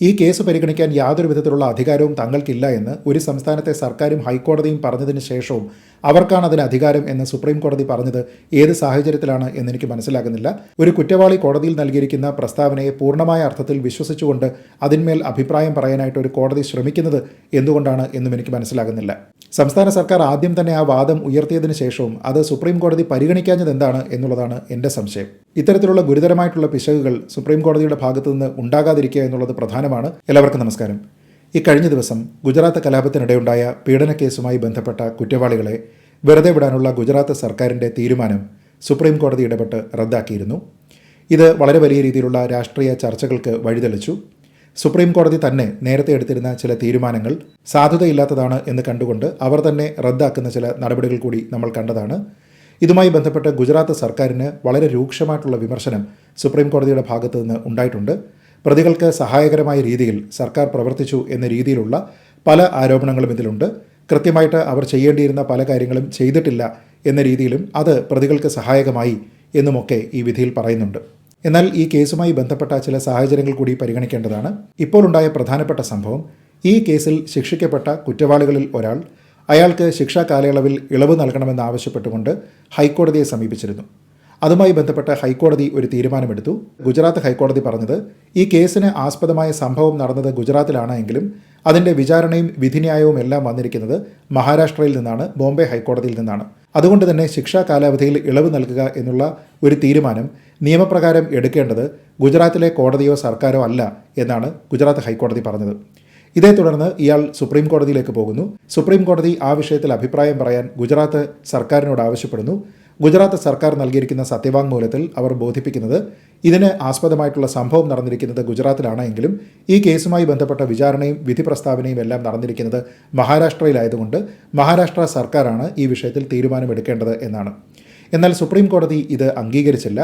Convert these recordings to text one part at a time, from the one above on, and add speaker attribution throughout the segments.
Speaker 1: ഈ കേസ് പരിഗണിക്കാൻ യാതൊരു വിധത്തിലുള്ള അധികാരവും തങ്ങൾക്കില്ല എന്ന് ഒരു സംസ്ഥാനത്തെ സർക്കാരും ഹൈക്കോടതിയും പറഞ്ഞതിന് ശേഷവും അവർക്കാണ് അതിന് അധികാരം എന്ന് സുപ്രീം കോടതി പറഞ്ഞത് ഏത് സാഹചര്യത്തിലാണ് എന്നെനിക്ക് മനസ്സിലാകുന്നില്ല. ഒരു കുറ്റവാളി കോടതിയിൽ നൽകിയിരിക്കുന്ന പ്രസ്താവനയെ പൂർണമായ അർത്ഥത്തിൽ വിശ്വസിച്ചുകൊണ്ട് അതിന്മേൽ അഭിപ്രായം പറയാനായിട്ട് ഒരു കോടതി ശ്രമിക്കുന്നത് എന്തുകൊണ്ടാണ് എന്നും എനിക്ക് മനസ്സിലാകുന്നില്ല. സംസ്ഥാന സർക്കാർ ആദ്യം തന്നെ ആ വാദം ഉയർത്തിയതിനു ശേഷവും അത് സുപ്രീം കോടതി പരിഗണിക്കാഞ്ഞത് എന്താണ് എന്നുള്ളതാണ് എന്റെ സംശയം. ഇത്തരത്തിലുള്ള ഗുരുതരമായിട്ടുള്ള പിശകുകൾ സുപ്രീം കോടതിയുടെ ഭാഗത്തു നിന്ന് ഉണ്ടാകാതിരിക്കുക എന്നുള്ളത് പ്രധാനമാണ്. എല്ലാവർക്കും നമസ്കാരം. ഈ കഴിഞ്ഞ ദിവസം ഗുജറാത്ത് കലാപത്തിനിടെയുണ്ടായ പീഡനക്കേസുമായി ബന്ധപ്പെട്ട കുറ്റവാളികളെ വെറുതെ വിടാനുള്ള ഗുജറാത്ത് സർക്കാരിന്റെ തീരുമാനം സുപ്രീം കോടതി ഇടപെട്ട് റദ്ദാക്കിയിരുന്നു. ഇത് വളരെ വലിയ രീതിയിലുള്ള രാഷ്ട്രീയ ചർച്ചകൾക്ക് വഴിതെളിച്ചു. സുപ്രീം കോടതി തന്നെ നേരത്തെ എടുത്തിരുന്ന ചില തീരുമാനങ്ങൾ സാധുതയില്ലാത്തതാണ് എന്ന് കണ്ടുകൊണ്ട് അവർ തന്നെ റദ്ദാക്കുന്ന ചില നടപടികൾ കൂടി നമ്മൾ കണ്ടതാണ്. ഇതുമായി ബന്ധപ്പെട്ട് ഗുജറാത്ത് സർക്കാരിന് വളരെ രൂക്ഷമായിട്ടുള്ള വിമർശനം സുപ്രീം കോടതിയുടെ നിന്ന് ഉണ്ടായിട്ടുണ്ട്. പ്രതികൾക്ക് സഹായകരമായ രീതിയിൽ സർക്കാർ പ്രവർത്തിച്ചു എന്ന രീതിയിലുള്ള പല ആരോപണങ്ങളും ഇതിലുണ്ട്. കൃത്യമായിട്ട് അവർ ചെയ്യേണ്ടിയിരുന്ന പല കാര്യങ്ങളും ചെയ്തിട്ടില്ല എന്ന രീതിയിലും അത് പ്രതികൾക്ക് സഹായകമായി എന്നുമൊക്കെ ഈ വിധിയിൽ പറയുന്നുണ്ട്. എന്നാൽ ഈ കേസുമായി ബന്ധപ്പെട്ട ചില സാഹചര്യങ്ങൾ കൂടി പരിഗണിക്കേണ്ടതാണ്. ഇപ്പോഴുണ്ടായ പ്രധാനപ്പെട്ട സംഭവം ഈ കേസിൽ ശിക്ഷിക്കപ്പെട്ട കുറ്റവാളികളിൽ ഒരാൾ അയാൾക്ക് ശിക്ഷാ കാലയളവിൽ ഇളവ് നൽകണമെന്നാവശ്യപ്പെട്ടുകൊണ്ട് ഹൈക്കോടതിയെ സമീപിച്ചിരുന്നു. അതുമായി ബന്ധപ്പെട്ട് ഹൈക്കോടതി ഒരു തീരുമാനമെടുത്തു. ഗുജറാത്ത് ഹൈക്കോടതി പറഞ്ഞത് ഈ കേസിന് ആസ്പദമായ സംഭവം നടന്നത് ഗുജറാത്തിലാണ് എങ്കിലും അതിന്റെ വിചാരണയും വിധിന്യായവും എല്ലാം വന്നിരിക്കുന്നത് മഹാരാഷ്ട്രയിൽ നിന്നാണ് ബോംബെ ഹൈക്കോടതിയിൽ നിന്നാണ്. അതുകൊണ്ട് തന്നെ ശിക്ഷാ കാലാവധിയിൽ ഇളവ് നൽകുക എന്നുള്ള ഒരു തീരുമാനം നിയമപ്രകാരം എടുക്കേണ്ടത് ഗുജറാത്തിലെ കോടതിയോ സർക്കാരോ അല്ല എന്നാണ് ഗുജറാത്ത് ഹൈക്കോടതി പറഞ്ഞത്. ഇതേ തുടർന്ന് ഇയാൾ സുപ്രീം കോടതിയിലേക്ക് പോകുന്നു. സുപ്രീം കോടതി ആ വിഷയത്തിൽ അഭിപ്രായം പറയാൻ ഗുജറാത്ത് സർക്കാരിനോട് ആവശ്യപ്പെടുന്നു. ഗുജറാത്ത് സർക്കാർ നൽകിയിരിക്കുന്ന സത്യവാങ്മൂലത്തിൽ അവർ ബോധിപ്പിക്കുന്നത് ഇതിന് ആസ്പദമായിട്ടുള്ള സംഭവം നടന്നിരിക്കുന്നത് ഗുജറാത്തിലാണ് എങ്കിലും ഈ കേസുമായി ബന്ധപ്പെട്ട വിചാരണയും വിധി പ്രസ്താവനയും എല്ലാം നടന്നിരിക്കുന്നത് മഹാരാഷ്ട്രയിലായതുകൊണ്ട് മഹാരാഷ്ട്ര സർക്കാരാണ് ഈ വിഷയത്തിൽ തീരുമാനമെടുക്കേണ്ടത് എന്നാണ്. എന്നാൽ സുപ്രീം കോടതി ഇത് അംഗീകരിച്ചില്ല.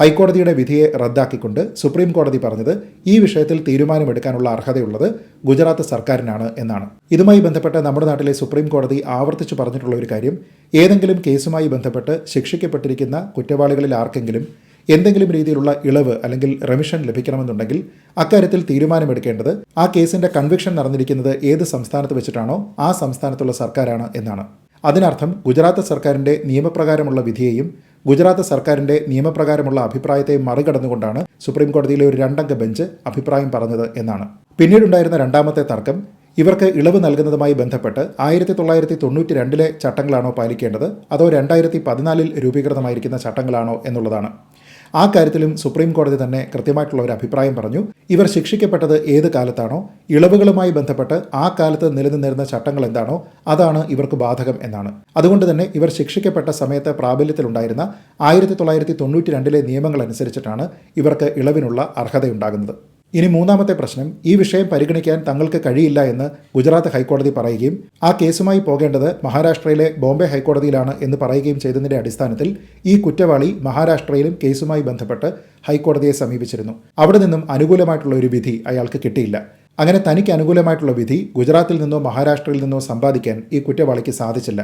Speaker 1: ഹൈക്കോടതിയുടെ വിധിയെ റദ്ദാക്കിക്കൊണ്ട് സുപ്രീം കോടതി പറഞ്ഞത് ഈ വിഷയത്തിൽ തീരുമാനമെടുക്കാനുള്ള അർഹതയുള്ളത് ഗുജറാത്ത് സർക്കാരിനാണ് എന്നാണ്. ഇതുമായി ബന്ധപ്പെട്ട് നമ്മുടെ നാട്ടിലെ സുപ്രീം കോടതി ആവർത്തിച്ചു പറഞ്ഞിട്ടുള്ള ഒരു കാര്യം ഏതെങ്കിലും കേസുമായി ബന്ധപ്പെട്ട് ശിക്ഷിക്കപ്പെട്ടിരിക്കുന്ന കുറ്റവാളികളിൽ ആർക്കെങ്കിലും എന്തെങ്കിലും രീതിയിലുള്ള ഇളവ് അല്ലെങ്കിൽ റെമിഷൻ ലഭിക്കണമെന്നുണ്ടെങ്കിൽ അക്കാര്യത്തിൽ തീരുമാനമെടുക്കേണ്ടത് ആ കേസിന്റെ കൺവിക്ഷൻ നടന്നിരിക്കുന്നത് ഏത് സംസ്ഥാനത്ത് വെച്ചിട്ടാണോ ആ സംസ്ഥാനത്തുള്ള സർക്കാരാണ് എന്നാണ്. അതിനർത്ഥം ഗുജറാത്ത് സർക്കാരിന്റെ നിയമപ്രകാരമുള്ള വിധിയെയും ഗുജറാത്ത് സർക്കാരിന്റെ നിയമപ്രകാരമുള്ള അഭിപ്രായത്തെ മറികടന്നുകൊണ്ടാണ് സുപ്രീംകോടതിയിലെ ഒരു രണ്ടംഗ ബെഞ്ച് അഭിപ്രായം പറഞ്ഞത് എന്നാണ്. പിന്നീടുണ്ടായിരുന്ന രണ്ടാമത്തെ തർക്കം ഇവർക്ക് ഇളവ് നൽകുന്നതുമായി ബന്ധപ്പെട്ട് ആയിരത്തി തൊള്ളായിരത്തി തൊണ്ണൂറ്റി രണ്ടിലെ ചട്ടങ്ങളാണോ പാലിക്കേണ്ടത് അതോ രണ്ടായിരത്തി പതിനാലിൽ രൂപീകൃതമായിരിക്കുന്ന ചട്ടങ്ങളാണോ എന്നുള്ളതാണ്. ആ കാര്യത്തിലും സുപ്രീം കോടതി തന്നെ കൃത്യമായിട്ടുള്ള ഒരു അഭിപ്രായം പറഞ്ഞു. ഇവർ ശിക്ഷിക്കപ്പെട്ടത് ഏത് കാലത്താണോ? ഇളവുകളുമായി ബന്ധപ്പെട്ട് ആ കാലത്ത് നിലനിന്നിരുന്ന ചട്ടങ്ങൾ എന്താണോ? അതാണ് ഇവർക്ക് ബാധകം എന്നാണ്. അതുകൊണ്ട് തന്നെ ഇവർ ശിക്ഷിക്കപ്പെട്ട സമയത്ത് പ്രാബല്യത്തിലുണ്ടായിരുന്ന ആയിരത്തി തൊള്ളായിരത്തി തൊണ്ണൂറ്റി രണ്ടിലെ നിയമങ്ങൾ അനുസരിച്ചിട്ടാണ് ഇവർക്ക് ഇളവിനുള്ള അർഹതയുണ്ടാകുന്നത്. ഇനി മൂന്നാമത്തെ പ്രശ്നം ഈ വിഷയം പരിഗണിക്കാൻ തങ്ങൾക്ക് കഴിയില്ല എന്ന് ഗുജറാത്ത് ഹൈക്കോടതി പറയുകയും ആ കേസുമായി പോകേണ്ടത് മഹാരാഷ്ട്രയിലെ ബോംബെ ഹൈക്കോടതിയിലാണ് എന്ന് പറയുകയും ചെയ്തതിന്റെ അടിസ്ഥാനത്തിൽ ഈ കുറ്റവാളി മഹാരാഷ്ട്രയിലും കേസുമായി ബന്ധപ്പെട്ട് ഹൈക്കോടതിയെ സമീപിച്ചിരുന്നു. അവിടെ നിന്നും അനുകൂലമായിട്ടുള്ള ഒരു വിധി അയാൾക്ക് കിട്ടിയില്ല. അങ്ങനെ തനിക്ക് അനുകൂലമായിട്ടുള്ള വിധി ഗുജറാത്തിൽ നിന്നോ മഹാരാഷ്ട്രയിൽ നിന്നോ സമ്പാദിക്കാൻ ഈ കുറ്റവാളിക്ക് സാധിച്ചില്ല.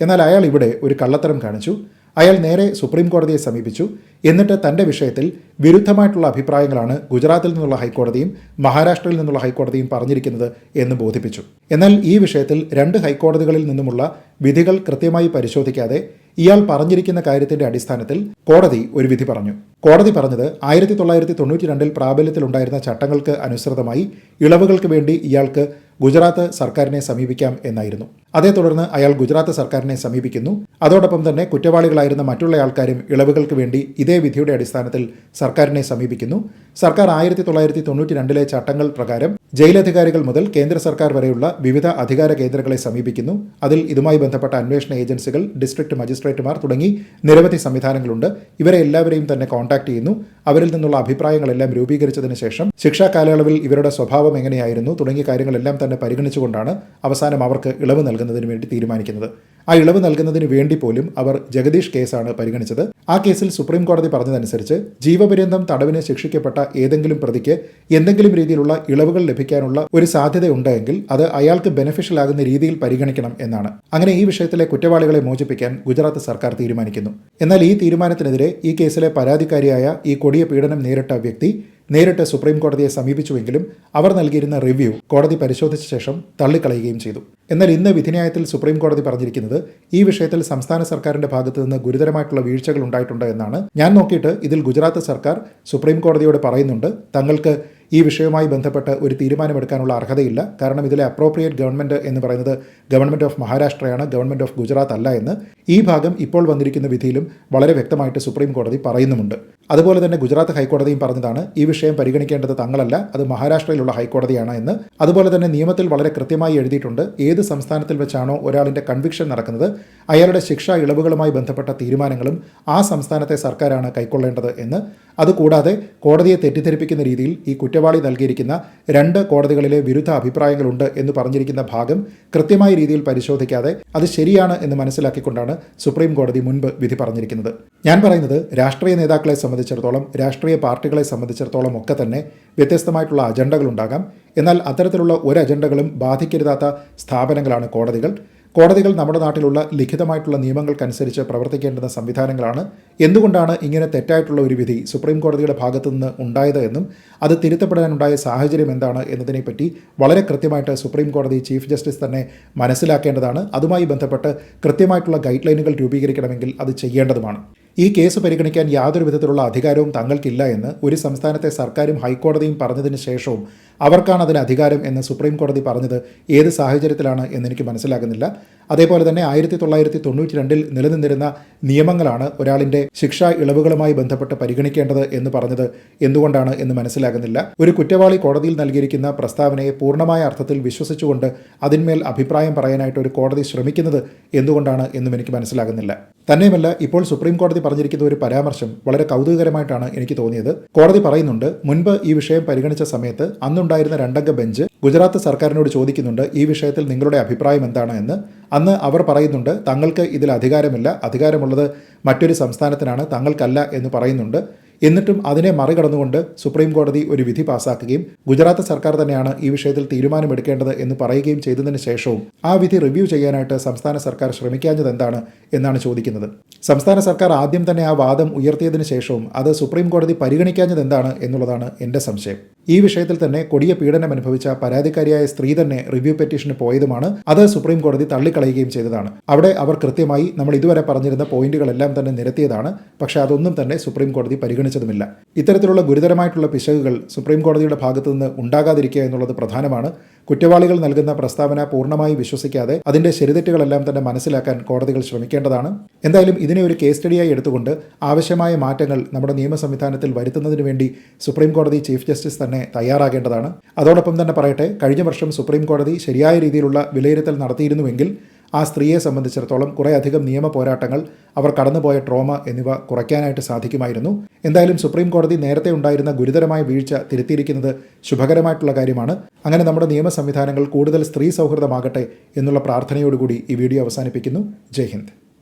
Speaker 1: എന്നാൽ അയാൾ ഇവിടെ ഒരു കള്ളത്തരം കാണിച്ചു. അയാൾ നേരെ സുപ്രീം കോടതിയെ സമീപിച്ചു. എന്നിട്ട് തന്റെ വിഷയത്തിൽ വിരുദ്ധമായിട്ടുള്ള അഭിപ്രായങ്ങളാണ് ഗുജറാത്തിൽ നിന്നുള്ള ഹൈക്കോടതിയും മഹാരാഷ്ട്രയിൽ നിന്നുള്ള ഹൈക്കോടതിയും പറഞ്ഞിരിക്കുന്നത് എന്ന് ബോധിപ്പിച്ചു. എന്നാൽ ഈ വിഷയത്തിൽ രണ്ട് ഹൈക്കോടതികളിൽ നിന്നുമുള്ള വിധികൾ കൃത്യമായി പരിശോധിക്കാതെ ഇയാൾ പറഞ്ഞിരിക്കുന്ന കാര്യത്തിന്റെ അടിസ്ഥാനത്തിൽ കോടതി ഒരു വിധി പറഞ്ഞു. കോടതി പറഞ്ഞത് ആയിരത്തി തൊള്ളായിരത്തി തൊണ്ണൂറ്റി രണ്ടിൽ പ്രാബല്യത്തിലുണ്ടായിരുന്ന ചട്ടങ്ങൾക്ക് അനുസൃതമായി ഇളവുകൾക്ക് വേണ്ടി ഇയാൾക്ക് ഗുജറാത്ത് സർക്കാരിനെ സമീപിക്കാം എന്നായിരുന്നു. അതേ തുടർന്ന് അയാൾ ഗുജറാത്ത് സർക്കാരിനെ സമീപിക്കുന്നു. അതോടൊപ്പം തന്നെ കുറ്റവാളികളായിരുന്ന മറ്റുള്ള ആൾക്കാരും ഇളവുകൾക്ക് വേണ്ടി ഇതേ വിധിയുടെ അടിസ്ഥാനത്തിൽ സർക്കാരിനെ സമീപിക്കുന്നു. സർക്കാർ ആയിരത്തി തൊള്ളായിരത്തി തൊണ്ണൂറ്റി രണ്ടിലെ ചട്ടങ്ങൾ പ്രകാരം ജയിലധികാരികൾ മുതൽ കേന്ദ്ര സർക്കാർ വരെയുള്ള വിവിധ അധികാര കേന്ദ്രങ്ങളെ സമീപിക്കുന്നു. അതിൽ ഇതുമായി ബന്ധപ്പെട്ട അന്വേഷണ ഏജൻസികൾ ഡിസ്ട്രിക്ട് മജിസ്ട്രേറ്റുമാർ തുടങ്ങി നിരവധി സംവിധാനങ്ങളുണ്ട്. ഇവരെ എല്ലാവരെയും തന്നെ കോൺടാക്ട് ചെയ്യുന്നു. അവരിൽ നിന്നുള്ള അഭിപ്രായങ്ങളെല്ലാം രൂപീകരിച്ചതിന് ശേഷം ശിക്ഷാ കാലയളവിൽ ഇവരുടെ സ്വഭാവം എങ്ങനെയായിരുന്നു തുടങ്ങിയ കാര്യങ്ങളെല്ലാം തന്നെ പരിഗണിച്ചുകൊണ്ടാണ് അവസാനം അവർക്ക് ഇളവ് നൽകുന്നതിന് വേണ്ടി തീരുമാനിക്കുന്നത്. ആ ഇളവ് നൽകുന്നതിന് വേണ്ടി പോലും അവർ ജഗദീഷ് കേസാണ് പരിഗണിച്ചത്. ആ കേസിൽ സുപ്രീം കോടതി പറഞ്ഞതനുസരിച്ച് ജീവപര്യന്തം തടവിന് ശിക്ഷിക്കപ്പെട്ട ഏതെങ്കിലും പ്രതിക്ക് എന്തെങ്കിലും രീതിയിലുള്ള ഇളവുകൾ ലഭിക്കാനുള്ള ഒരു സാധ്യതയുണ്ടെങ്കിൽ അത് അയാൾക്ക് ബെനിഫിഷ്യൽ ആകുന്ന രീതിയിൽ പരിഗണിക്കണം എന്നാണ്. അങ്ങനെ ഈ വിഷയത്തിലെ കുറ്റവാളികളെ മോചിപ്പിക്കാൻ ഗുജറാത്ത് സർക്കാർ തീരുമാനിക്കുന്നു. എന്നാൽ ഈ തീരുമാനത്തിനെതിരെ ഈ കേസിലെ പരാതിക്കാരിയായ ഈ കൊടിയ പീഡനം നേരിട്ട വ്യക്തി നേരിട്ട് സുപ്രീം കോടതിയെ സമീപിച്ചുവെങ്കിലും അവർ നൽകിയിരുന്ന റിവ്യൂ കോടതി പരിശോധിച്ച ശേഷം തള്ളിക്കളയുകയും ചെയ്തു. എന്നാൽ ഇന്ന് വിധിന്യായത്തിൽ സുപ്രീം കോടതി പറഞ്ഞിരിക്കുന്നത് ഈ വിഷയത്തിൽ സംസ്ഥാന സർക്കാരിന്റെ ഭാഗത്തു നിന്ന് ഗുരുതരമായിട്ടുള്ള വീഴ്ചകൾ ഉണ്ടായിട്ടുണ്ട് എന്നാണ്. ഞാൻ നോക്കിയിട്ട് ഇതിൽ ഗുജറാത്ത് സർക്കാർ സുപ്രീം കോടതിയോട് പറയുന്നുണ്ട്. തങ്ങൾക്ക് ഈ വിഷയവുമായി ബന്ധപ്പെട്ട് ഒരു തീരുമാനമെടുക്കാനുള്ള അർഹതയില്ല. കാരണം ഇതിലെ അപ്രോപ്രിയേറ്റ് ഗവൺമെന്റ് എന്ന് പറയുന്നത് ഗവൺമെന്റ് ഓഫ് മഹാരാഷ്ട്രയാണ് ഗവൺമെന്റ് ഓഫ് ഗുജറാത്ത് അല്ല എന്ന് ഈ ഭാഗം ഇപ്പോൾ വന്നിരിക്കുന്ന വിധിയിലും വളരെ വ്യക്തമായിട്ട് സുപ്രീം കോടതി പറയുന്നുമുണ്ട്. അതുപോലെ തന്നെ ഗുജറാത്ത് ഹൈക്കോടതിയും പറഞ്ഞതാണ് ഈ വിഷയം പരിഗണിക്കേണ്ടത് തങ്ങളല്ല അത് മഹാരാഷ്ട്രയിലുള്ള ഹൈക്കോടതിയാണ് എന്ന്. അതുപോലെ തന്നെ നിയമത്തിൽ വളരെ കൃത്യമായി എഴുതിയിട്ടുണ്ട് ഏത് സംസ്ഥാനത്തിൽ വെച്ചാണോ ഒരാളിന്റെ കൺവിക്ഷൻ നടക്കുന്നത് അയാളുടെ ശിക്ഷാ ഇളവുകളുമായി ബന്ധപ്പെട്ട തീരുമാനങ്ങളും ആ സംസ്ഥാനത്തെ സർക്കാരാണ് കൈക്കൊള്ളേണ്ടത് എന്ന്. അതുകൂടാതെ കോടതിയെ തെറ്റിദ്ധരിപ്പിക്കുന്ന രീതിയിൽ ഈ കുറ്റവാളി നൽകിയിരിക്കുന്ന രണ്ട് കോടതികളിലെ വിരുദ്ധ അഭിപ്രായങ്ങളുണ്ട് എന്ന് പറഞ്ഞിരിക്കുന്ന ഭാഗം കൃത്യമായ രീതിയിൽ പരിശോധിക്കാതെ അത് ശരിയാണ് എന്ന് മനസ്സിലാക്കിക്കൊണ്ടാണ് സുപ്രീം കോടതി മുൻപ് വിധി പറഞ്ഞിരിക്കുന്നത്. ഞാൻ പറയുന്നത് രാഷ്ട്രീയ നേതാക്കളെ സംബന്ധിച്ചിടത്തോളം രാഷ്ട്രീയ പാർട്ടികളെ സംബന്ധിച്ചിടത്തോളം ഒക്കെ തന്നെ വ്യത്യസ്തമായിട്ടുള്ള അജണ്ടകളുണ്ടാകാം. എന്നാൽ അത്തരത്തിലുള്ള ഒരു അജണ്ടകളും ബാധിക്കരുതാത്ത സ്ഥാപനങ്ങളാണ് കോടതികൾ. കോടതികൾ നമ്മുടെ നാട്ടിലുള്ള ലിഖിതമായിട്ടുള്ള നിയമങ്ങൾക്കനുസരിച്ച് പ്രവർത്തിക്കേണ്ടുന്ന സംവിധാനങ്ങളാണ്. എന്തുകൊണ്ടാണ് ഇങ്ങനെ തെറ്റായിട്ടുള്ള ഒരു വിധി സുപ്രീം കോടതിയുടെ ഭാഗത്തു നിന്ന് ഉണ്ടായത് എന്നും അത് തിരുത്തപ്പെടാനുണ്ടായ സാഹചര്യം എന്താണ് എന്നതിനെപ്പറ്റി വളരെ കൃത്യമായിട്ട് സുപ്രീം കോടതി ചീഫ് ജസ്റ്റിസ് തന്നെ മനസ്സിലാക്കേണ്ടതാണ്. അതുമായി ബന്ധപ്പെട്ട് കൃത്യമായിട്ടുള്ള ഗൈഡ് ലൈനുകൾ രൂപീകരിക്കണമെങ്കിൽ അത് ചെയ്യേണ്ടതുമാണ്. ഈ കേസ് പരിഗണിക്കാൻ യാതൊരു വിധത്തിലുള്ള അധികാരവും തങ്ങൾക്കില്ല എന്ന് ഒരു സംസ്ഥാനത്തെ സർക്കാരും ഹൈക്കോടതിയും പറഞ്ഞതിന് ശേഷവും അവർക്കാണ് അതിന് അധികാരം എന്ന് സുപ്രീം കോടതി പറഞ്ഞത് ഏത് സാഹചര്യത്തിലാണ് എന്നെനിക്ക് മനസ്സിലാകുന്നില്ല. അതേപോലെ തന്നെ ആയിരത്തി തൊള്ളായിരത്തി തൊണ്ണൂറ്റി രണ്ടിൽ നിലനിന്നിരുന്ന നിയമങ്ങളാണ് ഒരാളിന്റെ ശിക്ഷാ ഇളവുകളുമായി ബന്ധപ്പെട്ട് പരിഗണിക്കേണ്ടത് എന്ന് പറഞ്ഞത് എന്തുകൊണ്ടാണ് എന്ന് മനസ്സിലാകുന്നില്ല. ഒരു കുറ്റവാളി കോടതിയിൽ നൽകിയിരിക്കുന്ന പ്രസ്താവനയെ പൂർണമായ അർത്ഥത്തിൽ വിശ്വസിച്ചുകൊണ്ട് അതിന്മേൽ അഭിപ്രായം പറയാനായിട്ട് ഒരു കോടതി ശ്രമിക്കുന്നത് എന്തുകൊണ്ടാണ് എന്നും എനിക്ക് മനസ്സിലാകുന്നില്ല. തന്നെയുമല്ല ഇപ്പോൾ സുപ്രീം കോടതി പറഞ്ഞിരിക്കുന്ന ഒരു പരാമർശം വളരെ കൗതുകകരമായിട്ടാണ് എനിക്ക് തോന്നിയത്. കോടതി പറയുന്നുണ്ട് മുൻപ് ഈ വിഷയം പരിഗണിച്ച സമയത്ത് അന്നുണ്ടായിരുന്ന രണ്ടംഗ ബെഞ്ച് ഗുജറാത്ത് സർക്കാരിനോട് ചോദിക്കുന്നുണ്ട് ഈ വിഷയത്തിൽ നിങ്ങളുടെ അഭിപ്രായം എന്താണ്? എന്ന്. അന്ന് അവർ പറയുന്നുണ്ട് തങ്ങൾക്ക് ഇതിൽ അധികാരമില്ല. അധികാരമുള്ളത് മറ്റൊരു സംസ്ഥാനത്തിനാണ്. തങ്ങൾക്കല്ല എന്ന് പറയുന്നുണ്ട്. എന്നിട്ടും അതിനെ മറികടന്നുകൊണ്ട് സുപ്രീം കോടതി ഒരു വിധി പാസാക്കുകയും ഗുജറാത്ത് സർക്കാർ തന്നെയാണ് ഈ വിഷയത്തിൽ തീരുമാനമെടുക്കേണ്ടത് എന്ന് പറയുകയും ചെയ്തതിന് ശേഷവും ആ വിധി റിവ്യൂ ചെയ്യാനായിട്ട് സംസ്ഥാന സർക്കാർ ശ്രമിക്കാഞ്ഞത് എന്താണ് എന്നാണ് ചോദിക്കുന്നത്. സംസ്ഥാന സർക്കാർ ആദ്യം തന്നെ ആ വാദം ഉയർത്തിയതിനു ശേഷവും അത് സുപ്രീം കോടതി പരിഗണിക്കാഞ്ഞത് എന്താണ് എന്നുള്ളതാണ് എന്റെ സംശയം. ഈ വിഷയത്തിൽ തന്നെ കൊടിയ പീഡനം അനുഭവിച്ച പരാതിക്കാരിയായ സ്ത്രീ തന്നെ റിവ്യൂ പെറ്റീഷന് പോയതുമാണ്. അത് സുപ്രീം കോടതി തള്ളിക്കളയുകയും ചെയ്തതാണ്. അവിടെ അവർ കൃത്യമായി നമ്മൾ ഇതുവരെ പറഞ്ഞിരുന്ന പോയിന്റുകളെല്ലാം തന്നെ നിരത്തിയതാണ്. പക്ഷേ അതൊന്നും തന്നെ സുപ്രീം കോടതി പരിഗണിച്ചതുമില്ല. ഇത്തരത്തിലുള്ള ഗുരുതരമായിട്ടുള്ള പിശകുകൾ സുപ്രീം കോടതിയുടെ ഭാഗത്തു നിന്ന് ഉണ്ടാകാതിരിക്കുക എന്നുള്ളത് പ്രധാനമാണ്. കുറ്റവാളികൾ നൽകുന്ന പ്രസ്താവന പൂർണമായി വിശ്വസിക്കാതെ അതിന്റെ ശരിതെറ്റുകളെല്ലാം തന്നെ മനസ്സിലാക്കാൻ കോടതികൾ ശ്രമിക്കേണ്ടതാണ്. എന്തായാലും ഇതിനെ ഒരു കേസ് സ്റ്റഡിയായി എടുത്തുകൊണ്ട് ആവശ്യമായ മാറ്റങ്ങൾ നമ്മുടെ നിയമ സംവിധാനത്തിൽ വരുത്തുന്നതിന് വേണ്ടി സുപ്രീം കോടതി ചീഫ് ജസ്റ്റിസ് തന്നെ തയ്യാറാകേണ്ടതാണ്. അതോടൊപ്പം തന്നെ പറയട്ടെ കഴിഞ്ഞ വർഷം സുപ്രീം കോടതി ശരിയായ രീതിയിലുള്ള വിലയിരുത്തൽ നടത്തിയിരുന്നുവെങ്കിൽ ആ സ്ത്രീയെ സംബന്ധിച്ചിടത്തോളം കുറേയധികം നിയമ പോരാട്ടങ്ങൾ അവർ കടന്നുപോയ ട്രോമ എന്നിവ കുറയ്ക്കാനായിട്ട് സാധിക്കുമായിരുന്നു. എന്തായാലും സുപ്രീം കോടതി നേരത്തെ ഉണ്ടായിരുന്ന ഗുരുതരമായ വീഴ്ച തിരുത്തിയിരിക്കുന്നത് ശുഭകരമായിട്ടുള്ള കാര്യമാണ്. അങ്ങനെ നമ്മുടെ നിയമ സംവിധാനങ്ങൾ കൂടുതൽ സ്ത്രീ സൗഹൃദമാകട്ടെ എന്നുള്ള പ്രാർത്ഥനയോടുകൂടി ഈ വീഡിയോ അവസാനിപ്പിക്കുന്നു. ജയ് ഹിന്ദ്.